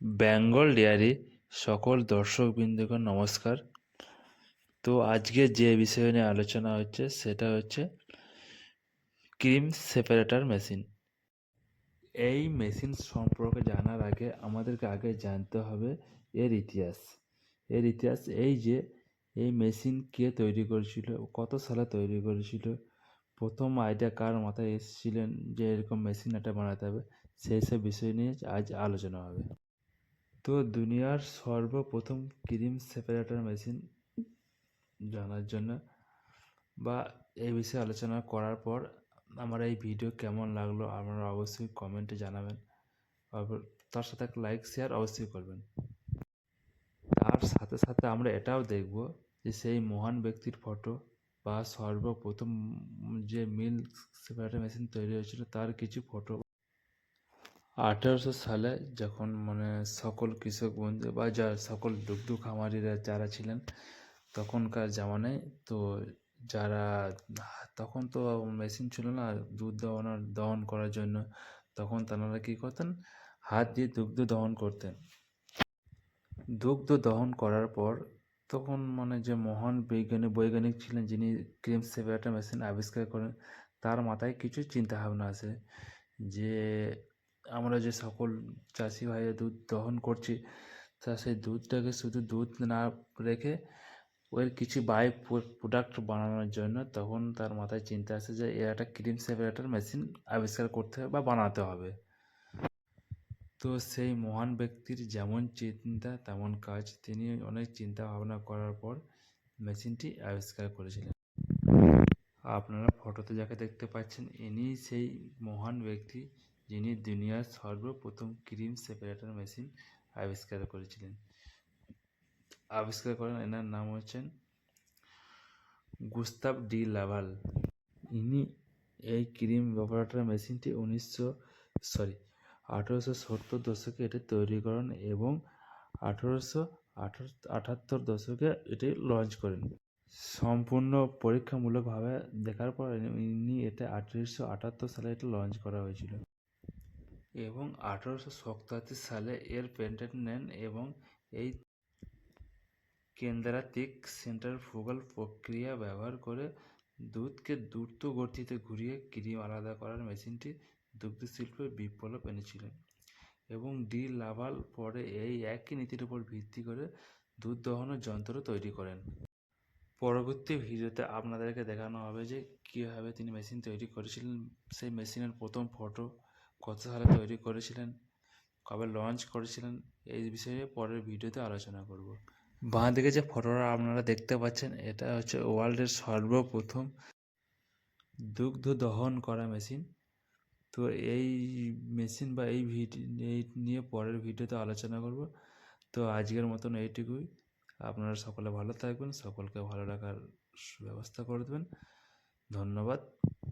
Bengal dairy সকল দর্শকবৃন্দকে নমস্কার। তো আজকে যে বিষয় নিয়ে আলোচনা হচ্ছে, সেটা হচ্ছে ক্রিম সেপারেটর মেশিন। এই মেশিন সম্পর্কে জানার আগে আমাদেরকে আগে জানতে হবে এর ইতিহাস। এর ইতিহাস এই যে, এই মেশিন কে তৈরি করেছিল, কত সালে তৈরি করেছিল, প্রথম আইডিয়া কার মাথায় এসেছিলেন যে এরকম মেশিন একটা বানাতে হবে, সেই সব বিষয় নিয়ে আজ আলোচনা হবে। তো দুনিয়ার সর্বপ্রথম ক্রিম সেপারেটর মেশিন জানার জন্য বা এই বিষয়ে আলোচনা করার পর আমার এই ভিডিও কেমন লাগল আপনারা অবশ্যই কমেন্টে জানাবেন। তার সাথে একটা লাইক, শেয়ার অবশ্যই করবেন। তার সাথে সাথে আমরা এটাও দেখব যে সেই মহান ব্যক্তির ফটো বা সর্বপ্রথম যে মিল সেপারেটর মেশিন তৈরি হয়েছিল, তার কিছু ফটো আঠেরোশো সালে যখন মানে সকল কৃষক বন্ধু বা যা সকল দুগ্ধ খামারিরা যারা ছিলেন তখনকার জামানায় তো যারা তখন তো মেশিন ছিল না দুধ দহনের দহন করার জন্য, তখন তারা কী করতেন? হাত দিয়ে দুগ্ধ দহন করতেন। দুগ্ধ দহন করার পর তখন মানে যে মহান বৈজ্ঞানিক বৈজ্ঞানিক ছিলেন যিনি ক্রিম সেপারেটর মেশিন আবিষ্কার করেন, তার মাথায় কিছু চিন্তা ভাবনা আসে যে আমরা যে সকল চাষি ভাইয়ের দুধ দহন করছি, তা সেই দুধটাকে শুধু দুধ না রেখে ওর কিছু বাই প্রোডাক্ট বানানোর জন্য তখন তার মাথায় চিন্তা আসে যে এর একটা ক্রিম সেপারেটর মেশিন আবিষ্কার করতে হবে বা বানাতে হবে। তো সেই মহান ব্যক্তির যেমন চিন্তা, তেমন কাজ তিনি অনেক চিন্তা ভাবনা করার পর মেশিনটি আবিষ্কার করেছিলেন। আপনারা ফটোতে যাকে দেখতে পাচ্ছেন, ইনি সেই মহান ব্যক্তি যিনি দুনিয়ার সর্বপ্রথম ক্রিম সেপারেটর মেশিন আবিষ্কার করেছিলেন। আবিষ্কার করেন, এনার নাম হচ্ছেন গুস্তাব ডি লাভাল। ইনি এই ক্রিম অপারেটর মেশিনটি উনিশশো, সরি, আঠেরোশো সত্তর দশকে এটি তৈরি করেন এবং আঠেরোশো আঠাত্তর দশকে এটি লঞ্চ করেন। সম্পূর্ণ পরীক্ষামূলকভাবে দেখার পর ইনি এটা আঠেরোশো আটাত্তর সালে এটা লঞ্চ করা হয়েছিল। এবং আঠেরোশো সপ্তাশি সালে এর পেটেন্ট নেন এবং এই কেন্দ্রাতিক সেন্ট্রিফুগাল প্রক্রিয়া ব্যবহার করে দুধকে দ্রুত গতিতে ঘুরিয়ে ক্রিম আলাদা করার মেশিনটি দুগ্ধ শিল্পে বিপ্লব এনেছিলেন এবং ডি লাভাল পরে এই একই নীতির উপর ভিত্তি করে দুধ দহনের যন্ত্র তৈরি করেন। পরবর্তী ভিডিওতে আপনাদেরকে দেখানো হবে যে কীভাবে তিনি মেশিন তৈরি করেছিলেন। সেই মেশিনের প্রথম ফটো কত সালে তৈরি করেছিলেন? কবে লঞ্চ করেছিলেন? এই বিষয়ে পরের ভিডিওতে আলোচনা করব। বাঁ দিকে যে ফটোটা আপনারা দেখতে পাচ্ছেন, এটা হচ্ছে ওয়ার্ল্ডের সর্বপ্রথম দুগ্ধ দহন করা মেশিন। তো এই মেশিন বা এই ভিডিও এই নিয়ে পরের ভিডিওতে আলোচনা করব। তো আজকের মতন এইটুকুই। আপনারা সকলে ভালো থাকবেন, সকলকে ভালো রাখার ব্যবস্থা করে দেবেন। ধন্যবাদ।